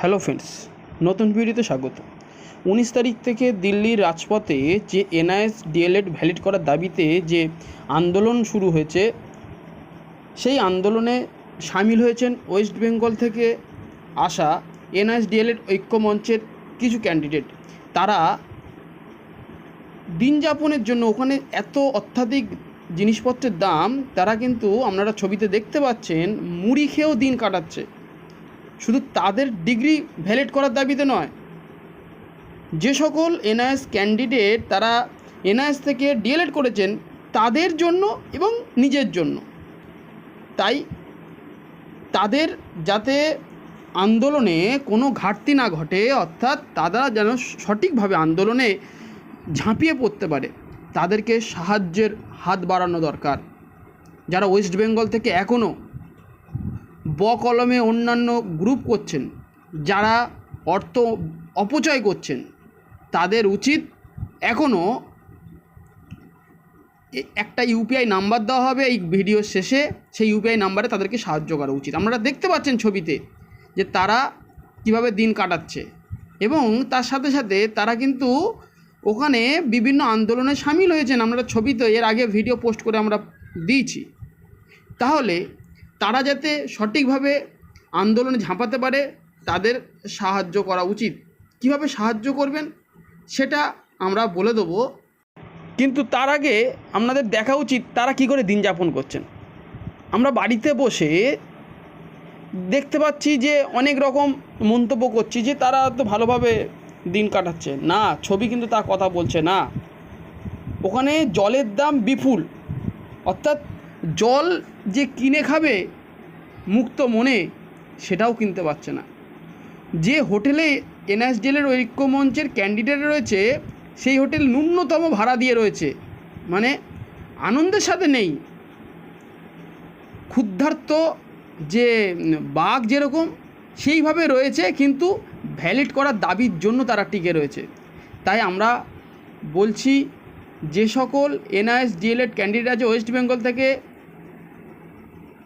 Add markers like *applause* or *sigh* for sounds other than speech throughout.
Hello friends, নতুন ভিডিওতে স্বাগত। উনিশ তারিখ থেকে দিল্লির রাজপথে যে এনআইএস, ডিএলএড ভ্যালিড করার দাবিতে যে আন্দোলন শুরু হয়েছে, সেই আন্দোলনে সামিল হয়েছেন ওয়েস্ট বেঙ্গল থেকে আসা এনআইএস, ডিএলএড ঐক্য মঞ্চের কিছু ক্যান্ডিডেট তারা দিন যাপনের জন্য ওখানে এত অত্যাধিক জিনিসপত্রের দাম, তারা কিন্তু আপনারা ছবিতে দেখতে পাচ্ছেন, মুড়ি খেয়েও দিন কাটাচ্ছে। শুধু তাদের ডিগ্রি ভ্যালিড করার দাবিতে নয়, যে সকল এনআইএস ক্যান্ডিডেট তারা এনআইএস থেকে ডিএলএড করেছেন তাদের জন্য এবং নিজের জন্য। তাই তাদের যাতে আন্দোলনে কোনো ঘাটতি না ঘটে, অর্থাৎ তারা যেন সঠিকভাবে আন্দোলনে ঝাঁপিয়ে পড়তে পারে, তাদেরকে সাহায্যের হাত বাড়ানো দরকার। যারা ওয়েস্ট বেঙ্গল থেকে এখনও ব কলমে অন্যান্য গ্রুপ করছেন, যারা অর্থ অপচয় করছেন, তাদের উচিত এখনও একটা ইউপিআই নাম্বার দেওয়া হবে এই ভিডিওর শেষে, সেই ইউপিআই নাম্বারে তাদেরকে সাহায্য করা উচিত। আপনারা দেখতে পাচ্ছেন ছবিতে যে তারা কীভাবে দিন কাটাচ্ছে এবং তার সাথে সাথে তারা কিন্তু ওখানে বিভিন্ন আন্দোলনে সামিল হয়েছেন। আমরা ছবিতে এর আগে ভিডিও পোস্ট করে আমরা দিয়েছি। তাহলে তারা যাতে সঠিকভাবে আন্দোলনে ঝাঁপাতে পারে, তাদের সাহায্য করা উচিত। কীভাবে সাহায্য করবেন, সেটা আমরা বলে দেবো। কিন্তু তার আগে আপনাদের দেখা উচিত তারা কি করে দিন যাপন করছেন। আমরা বাড়িতে বসে দেখতে পাচ্ছি যে অনেক রকম মন্তব্য করছি যে তারা তো ভালোভাবে দিন কাটাচ্ছে। না, ছবি কিন্তু তা কথা বলছে না। ওখানে জলের দাম বিপুল। অর্থাৎ জল যে কিনে খাবে, মুক্ত মনে সেটাও কিনতে পারছে না। যে হোটেলে এনএসডিএলের ঐক্য মঞ্চের ক্যান্ডিডেট রয়েছে, সেই হোটেল ন্যূনতম ভাড়া দিয়ে রয়েছে। মানে আনন্দের সাথে নেই। ক্ষুদ্ধার্ত যে বাঘ যেরকম, সেইভাবে রয়েছে, কিন্তু ভ্যালিড করার দাবির জন্য তারা টিকে রয়েছে। তাই আমরা বলছি, যে সকল এনআইএস ডিএলএড ক্যান্ডিডেট আছে, ওয়েস্ট বেঙ্গল থেকে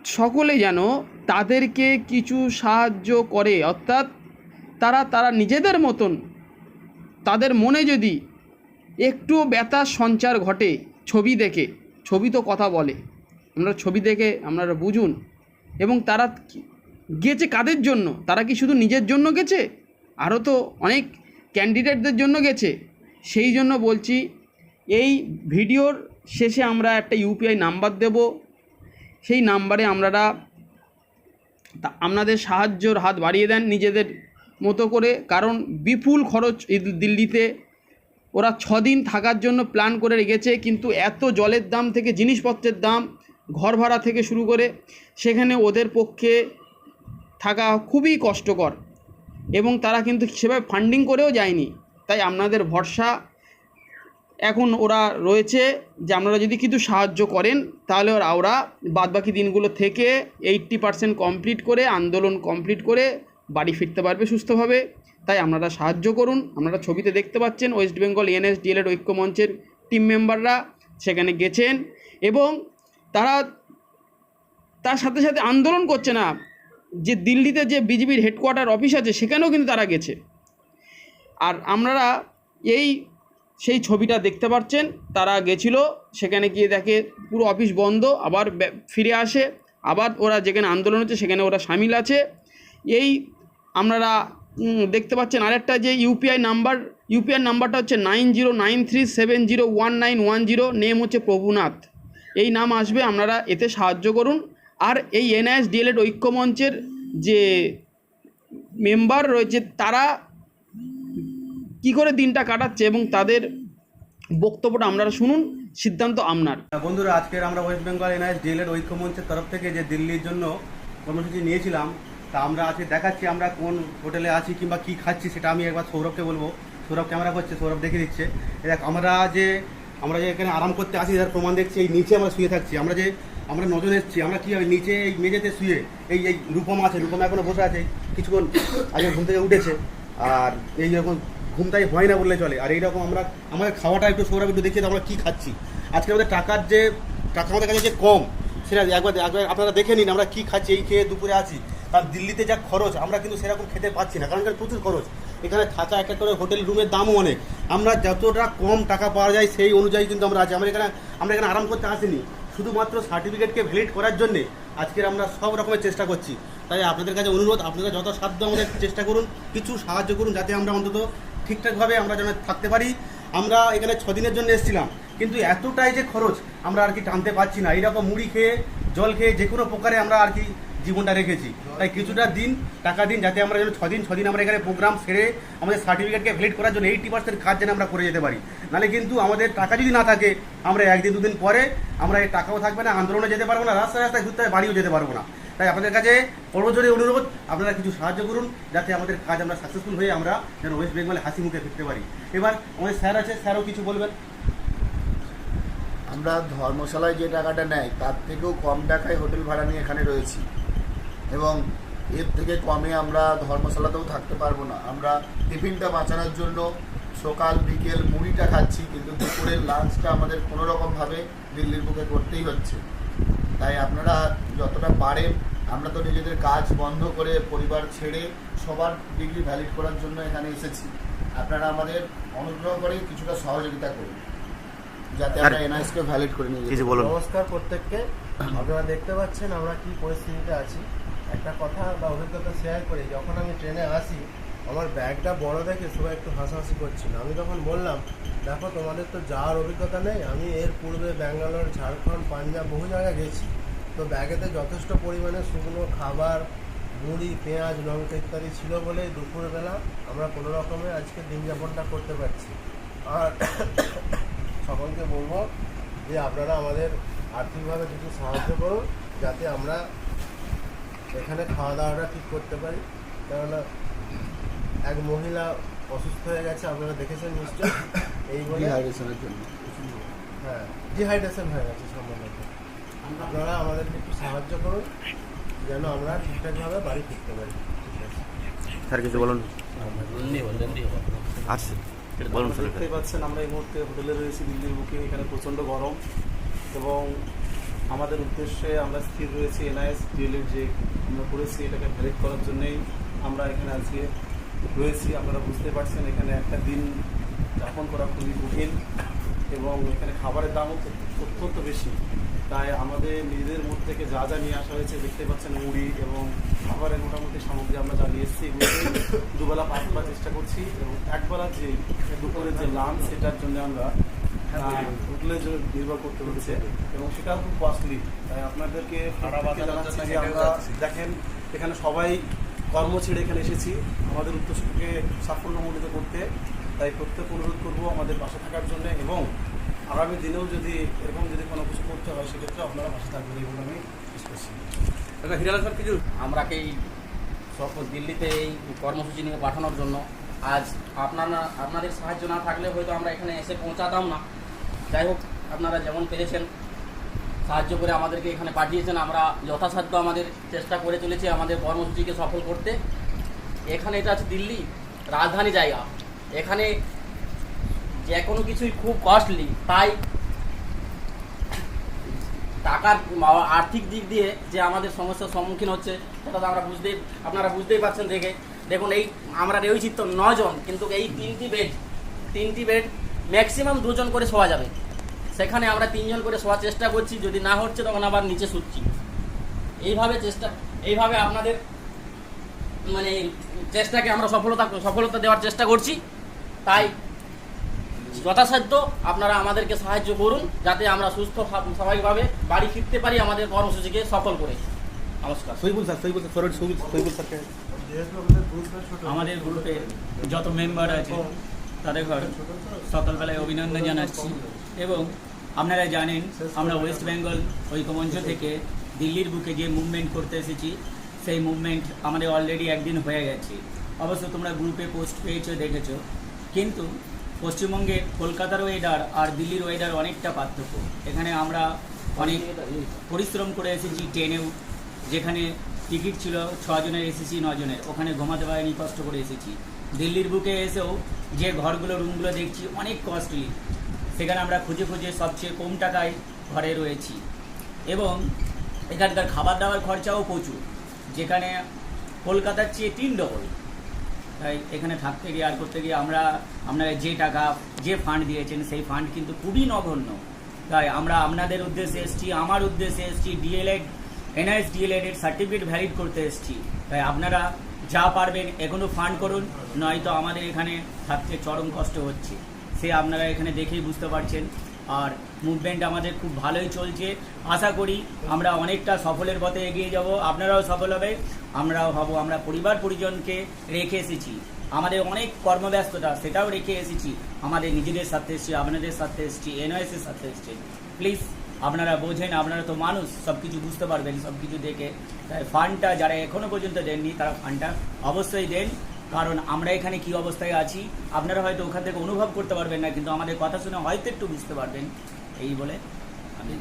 সকলে যেন তাদেরকে কিছু সাহায্য করে, অর্থাৎ তারা তারা নিজেদের মতন, তাদের মনে যদি একটু ব্যথার সঞ্চার ঘটে ছবি দেখে, ছবি তো কথা বলে, আমরা ছবি দেখে আপনারা বুঝুন, এবং তারা গেছে কাদের জন্য? তারা কি শুধু নিজের জন্য গেছে? আরও তো অনেক ক্যান্ডিডেটদের জন্য গেছে। সেই জন্য বলছি, এই ভিডিওর শেষে আমরা একটা ইউপিআই নাম্বার দেব। সেই নাম্বারে আপনারা আপনাদের সাহায্যর হাত বাড়িয়ে দেন নিজেদের মতো করে। কারণ বিপুল খরচ দিল্লিতে ওরা ছদিন থাকার জন্য প্ল্যান করে রেখেছে, কিন্তু এত জলের দাম থেকে জিনিসপত্রের দাম ঘর ভাড়া থেকে শুরু করে সেখানে ওদের পক্ষে থাকা খুবই কষ্টকর এবং তারা কিন্তু সেভাবে ফান্ডিং করেও যায়নি। তাই আপনাদের ভরসা এখন ওরা রয়েছে যে আপনারা যদি কিছু সাহায্য করেন, তাহলে ওরা ওরা বাদবাকি দিনগুলো থেকে এইট্টি পার্সেন্ট কমপ্লিট করে, আন্দোলন কমপ্লিট করে বাড়ি ফিরতে পারবে সুস্থভাবে। তাই আপনারা সাহায্য করুন। আপনারা ছবিতে দেখতে পাচ্ছেন ওয়েস্ট বেঙ্গল এনএস ডিএলএড ঐক্য মঞ্চের টিম মেম্বাররা সেখানে গেছেন এবং তারা তার সাথে সাথে আন্দোলন করছে না। যে দিল্লিতে যে বিজেপির হেডকোয়ার্টার অফিস আছে, সেখানেও কিন্তু তারা গেছে। আর আপনারা এই সেই ছবিটা দেখতে পাচ্ছেন তারা গেছিল, সেখানে গিয়ে দেখে পুরো অফিস বন্ধ, আবার ফিরে আসে, আবার ওরা যেখানে আন্দোলন হচ্ছে সেখানে ওরা সামিল আছে। এই আপনারা দেখতে পাচ্ছেন আরেকটা যে ইউপিআই নাম্বার ইউপিআই নাম্বারটা হচ্ছে nine zero nine three seven zero one nine one zero, name হচ্ছে প্রভুনাথ। এই নাম আসবে, আপনারা এতে সাহায্য করুন। আর এই এনআইএস ডিএলএড ঐক্য মঞ্চের যে মেম্বার রয়েছে, তারা কি করে দিনটা কাটাচ্ছে এবং তাদের বক্তব্যটা আপনারা শুনুন, সিদ্ধান্ত আপনার বন্ধুরা, আজকের আমরা ওয়েস্ট বেঙ্গল এনআইএস ডিএলএড ঐক্য মঞ্চের তরফ থেকে যে দিল্লির জন্য কর্মসূচি নিয়েছিলাম, তা আমরা আজকে দেখাচ্ছি আমরা কোন হোটেলে আছি কিংবা কি খাচ্ছি সেটা আমি একবার সৌরভকে বলব। সৌরভ ক্যামেরা করছে, সৌরভ দেখে দিচ্ছে। দেখ, আমরা যে আমরা যে এখানে আরাম করতে আসি তার প্রমাণ দেখছি, এই নিচে আমরা শুয়ে থাকছি। আমরা যে, আমরা নজর এসেছি, আমরা কি হবে? নিচে এই মেঝেতে শুয়ে, এই এই রূপম আছে, রূপম এখনও বসে আছে, কিছুক্ষণ আগে ঘুম থেকে উঠেছে, আর এই রকম ঘুমটাই হয় না বললে চলে। আর এইরকম আমরা, আমাদের খাওয়াটা একটু সৌরভ একটু দেখিয়ে আমরা কী খাচ্ছি। আজকে আমাদের টাকার যে, টাকা আমাদের কাছে যে কম, সেটা একবার একবার আপনারা দেখে নিন আমরা কী খাচ্ছি, এই খেয়ে দুপুরে আছি। কারণ দিল্লিতে যা খরচ, আমরা কিন্তু সেরকম খেতে পাচ্ছি না, কারণ এখানে প্রচুর খরচ। এখানে থাকা এক করে হোটেল রুমের দামও অনেক। আমরা যতটা কম টাকা পাওয়া যায় সেই অনুযায়ী কিন্তু আমরা আছি। আমরা এখানে আমরা এখানে আরাম করতে আসিনি। শুধুমাত্র সার্টিফিকেটকে ভ্যালিড করার জন্যে আজকের আমরা সব রকমের চেষ্টা করছি। তাই আপনাদের কাছে অনুরোধ, আপনারা যত সাধ্য আমাদের চেষ্টা করুন, কিছু সাহায্য করুন, যাতে আমরা অন্তত ঠিকঠাকভাবে আমরা যেন থাকতে পারি। আমরা এখানে ছ দিনের জন্য এসেছিলাম। কিন্তু এতটাই যে খরচ আমরা আর কি টানতে পারছি না। এইরকম মুড়ি খেয়ে, জল খেয়ে যে কোনো প্রকারে আমরা আর কি জীবনটা রেখেছি। তাই কিছুটা দিন, টাকা দিন যাতে আমরা যেন ছদিন ছদিন আমরা এখানে প্রোগ্রাম সেরে আমাদের সার্টিফিকেটকে ভ্যালিড করার জন্য এইটি পার্সেন্ট কাজ যেন আমরা করে যেতে পারি। নাহলে কিন্তু আমাদের টাকা যদি না থাকে, আমরা একদিন, দুদিন পরে আমরা এই টাকাও থাকবে না, আন্দোলনে যেতে পারব না, রাস্তায় রাস্তায় ঘুরতে বাড়িও যেতে পারব না। তাই আপনাদের কাছে পরবর্তী অনুরোধ, আপনারা কিছু সাহায্য করুন যাতে আমাদের কাজ আমরা সাকসেসফুল হয়ে আমরা যেন ওয়েস্ট বেঙ্গলে হাসি মুখে ফিরতে পারি। এবার আমাদের স্যার আছে, স্যারও কিছু বলবেন। আমরা ধর্মশালায় যে টাকাটা নেয়, তার থেকেও কম টাকায় হোটেল ভাড়া নিয়ে এখানে রয়েছি। এবং এর থেকে কমে আমরা ধর্মশালাতেও থাকতে পারব না। আমরা টিফিনটা বাঁচানোর জন্য সকাল, বিকেল মুড়িটা খাচ্ছি, কিন্তু দুপুরের লাঞ্চটা আমাদের কোনোরকমভাবে দিল্লির বুকে করতেই হচ্ছে। তাই আপনারা যতটা পারেন আমরা তো নিজেদের কাজ বন্ধ করে পরিবার ছেড়ে সবার ডিগ্রি ভ্যালিড করার জন্য এখানে এসেছি। আপনারা আমাদের অনুগ্রহ করে কিছুটা সহযোগিতা করুন যাতে আমরা এনআইএসকে ভ্যালিড করে নিয়ে কিছু বলুন। নমস্কার প্রত্যেককে। আপনারা দেখতে পাচ্ছেন আমরা কি পরিস্থিতিতে আছি। একটা কথা বা অভিজ্ঞতা শেয়ার করি, যখন আমি ট্রেনে আসি, আমার ব্যাগটা বড় দেখে সবাই একটু হাসাহাসি করছিল। আমি তখন বললাম, দেখো, তোমাদের তো যাওয়ার অভিজ্ঞতা নেই। আমি এর পূর্বে ব্যাঙ্গালোর, ঝাড়খণ্ড, পাঞ্জাব বহু জায়গায় গেছি। তো ব্যাগেতে যথেষ্ট পরিমাণে শুকনো খাবার, মুড়ি, পেঁয়াজ, লঙ্কা ইত্যাদি ছিল বলে দুপুরবেলা আমরা কোনো রকমে আজকে দিন যাপনটা করতে পারছি। আর *coughs* সকলকে বলব যে আপনারা আমাদের আর্থিকভাবে কিছু সাহায্য করুন, যাতে আমরা এখানে খাওয়া দাওয়াটা ঠিক করতে পারি। কেননা এক মহিলা অসুস্থ হয়ে গেছে আপনারা দেখেছেন নিশ্চয়ই। এই বলে ডিহাইড্রেশনের জন্য। হ্যাঁ ডিহাইড্রেশন হয়ে গেছে সম্ভবত। আপনারা আমাদেরকে একটু সাহায্য করুন যেন আমরা ঠিকঠাকভাবে বাড়ি ফিরতে পারি। ঠিক আছে? স্যার কিছু বলুন। আচ্ছা বলুন দেখতেই পাচ্ছেন আমরা এই মুহূর্তে হোটেলে রয়েছি দিল্লির বুকে। এখানে প্রচণ্ড গরম এবং আমাদের উদ্দেশ্যে আমরা স্থির রয়েছি এনআইএস ডিএলএড যে আমরা করেছি এটাকে ভ্যালিড করার জন্যই। আমরা এখানে আজকে রয়েছি, আপনারা বুঝতে পারছেন, এখানে একটা দিন যাপন করা খুবই কঠিন এবং এখানে খাবারের দামও অত্যন্ত বেশি। তাই আমাদের নিজেদের মধ্যে থেকে যা যা নিয়ে আসা হয়েছে দেখতে পাচ্ছেন মুড়ি এবং খাবারের মোটামুটি সামগ্রী আমরা যা নিয়ে এসেছি দুবেলা করার চেষ্টা করছি এবং একবেলা যে দুপুরের যে লাঞ্চ সেটার জন্য আমরা হোটেলের জন্য নির্ভর করতে হচ্ছে এবং সেটাও খুব কস্টলি তাই আপনাদেরকে জানাচ্ছি যে আমরা দেখেন এখানে সবাই কর্ম ছেড়ে এখানে এসেছি। আমাদের উদ্দেশ্যকে সাফল্যমণ্ডিত করতে তাই প্রত্যেক অনুরোধ করব আমাদের পাশে থাকার জন্য এবং আগামী দিনেও যদি এরকম যদি কোনো কিছু করতে হয় সেক্ষেত্রে আপনারা পাশে থাকবেন এই বলে আমি স্যার কিছু? আমরাকে এই সব দিল্লিতে এই কর্মসূচি নিয়ে পাঠানোর জন্য আজ আপনারা আপনাদের সাহায্য না থাকলে হয়তো আমরা এখানে এসে পৌঁছাতাম না। যাই হোক, আপনারা যেমন পেরেছেন, সাহায্য করে আমাদেরকে এখানে পাঠিয়েছেন। আমরা যথাসাধ্য আমাদের চেষ্টা করে চলেছি আমাদের কর্মসূচিকে সফল করতে। এখানে এটা আছে দিল্লি, রাজধানী জায়গা। এখানে যে কোনো কিছুই খুব কস্টলি তাই টাকার আর্থিক দিক দিয়ে যে আমাদের সমস্যার সম্মুখীন হচ্ছে, সেটা তো আমরা বুঝতেই, আপনারা বুঝতেই পারছেন দেখে। দেখুন, এই আমরা রয়েছি তো নজন, কিন্তু এই তিনটি বেড তিনটি বেড ম্যাক্সিমাম দুজন করে শোয়া যাবে। সেখানে আমরা তিনজন করে শোয়ার চেষ্টা করছি যদি না হচ্ছে তখন আবার নিচে শুচ্ছি। এইভাবে চেষ্টা এইভাবে আপনাদের মানে চেষ্টাকে আমরা সফলতা সফলতা দেওয়ার চেষ্টা করছি। তাই যথাসাধ্য আপনারা আমাদেরকে সাহায্য করুন যাতে আমরা সুস্থ স্বাভাবিকভাবে বাড়ি ফিরতে পারি আমাদের কর্মসূচিকে সফল করে। নমস্কার। স্যার স্যার স্যারকে আমাদের গ্রুপটা ছোট আমাদের গ্রুপে যত মেম্বার আছে তাদের ঘর। সকালবেলায় অভিনন্দন জানাচ্ছি। এবং আপনারা জানেন, আমরা ওয়েস্ট বেঙ্গল ঐক্যমঞ্চ থেকে দিল্লির বুকে যে মুভমেন্ট করতে এসেছি, সেই মুভমেন্ট আমাদের অলরেডি একদিন হয়ে গেছে। অবশ্য তোমরা গ্রুপে পোস্ট পেয়েছ, দেখেছ। কিন্তু পশ্চিমবঙ্গের কলকাতার ওয়েদার আর দিল্লির ওয়েদার অনেকটা পার্থক্য। এখানে আমরা অনেক পরিশ্রম করে এসেছি ট্রেনেও যেখানে টিকিট ছিল ছজনের এসেছি, নজনের। ওখানে ঘুমাতে পারিনি, কষ্ট করে এসেছি। দিল্লির বুকে এসেও যে ঘরগুলো রুমগুলো দেখছি, অনেক কস্টলি সেখানে আমরা খুঁজে খুঁজে সবচেয়ে কম টাকায় ঘরে রয়েছি। এবং এখানকার খাবার দাবার খরচাও প্রচুর। যেখানে কলকাতার চেয়ে তিন ডবল তাই এখানে থাকতে গিয়ে আর করতে গিয়ে আমরা আপনারা যে টাকা, যে ফান্ড দিয়েছেন, সেই ফান্ড কিন্তু খুবই নগণ্য। তাই আমরা আপনাদের উদ্দেশ্যে এসেছি, আমার উদ্দেশ্যে এসেছি ডিএলএড এনআইএস ডিএলএড এর সার্টিফিকেট ভ্যালিড করতে এসেছি। তাই আপনারা যা পারবেন এখনও ফান্ড করুন, নয়তো আমাদের এখানে থাকতে চরম কষ্ট হচ্ছে। সে আপনারা এখানে দেখেই বুঝতে পারছেন। আর মুভমেন্ট আমাদের খুব ভালোই চলছে। আশা করি আমরা অনেকটা সফলের পথে এগিয়ে যাব। আপনারাও সফল হবে। আমরাও হব, আমরা পরিবার পরিজনকে রেখে এসেছি। আমাদের অনেক কর্মব্যস্ততা, সেটাও রেখে এসেছি। আমাদের নিজেদের সাথে এসেছি, আপনাদের সাথে এসেছি এনওএসের সাথে এসেছি। প্লিজ আপনারা বোঝেন, আপনারা তো মানুষ সব কিছু বুঝতে পারবেন সব কিছু দেখে। তাই ফান্ডটা যারা এখনও পর্যন্ত দেননি, তারা ফান্ডটা অবশ্যই দেন। কারণ আমরা এখানে কি অবস্থায় আছি, আপনারা হয়তো ওখান থেকে অনুভব করতে পারবেন না, কিন্তু আমাদের কথা শুনে হয়তো একটু বুঝতে পারবেন। এই বলে আমি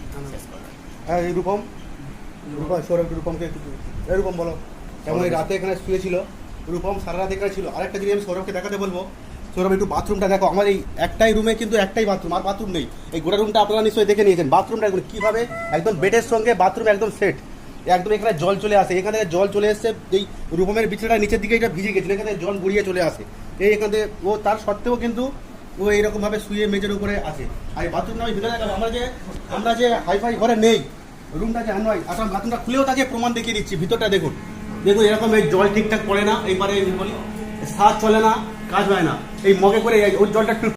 হ্যাঁ রূপম। সৌরভ রূপমকে একটু এরকম বলো। এই রাতে এখানে শুয়েছিল, রূপম সারা রাত এখানে ছিল। আরেকটা জিনিস আমি সৌরভকে দেখাতে বলব সৌরভ একটু বাথরুমটা দেখো। আমার এই একটাই রুমে কিন্তু একটাই বাথরুম আর বাথরুম নেই। এই গোটা রুমটা আপনারা নিশ্চয়ই দেখে নিয়েছেন। বাথরুমটা একদম কীভাবে একদম বেডের সঙ্গে বাথরুম একদম সেট একদম এখানে জল চলে আসে। এখানে জল চলে এসছে, এই রুমের বিছানাটা নিচের দিকে এটা ভিজে গেছিল। এখানে জল গড়িয়ে চলে আসে। এই এখানে ও তার সত্ত্বেও কিন্তু ও এইরকমভাবে শুয়ে মেঝের উপরে আসে আর এই বাথরুমটা আমি ভিতরে দেখাবো। আমরা যে আমরা যে হাইফাই ঘরে নেই রুমটা যে নয় আসলে বাথরুমটা খুলেও তাকে প্রমাণ দেখিয়ে দিচ্ছি। ভিতরটা দেখুন। দেখুন, এরকম এই জল ঠিকঠাক পড়ে না, এইবারে বলি শ্বাস চলে না, কাজ হয় না। এই মগে করে ওই জলটা একটু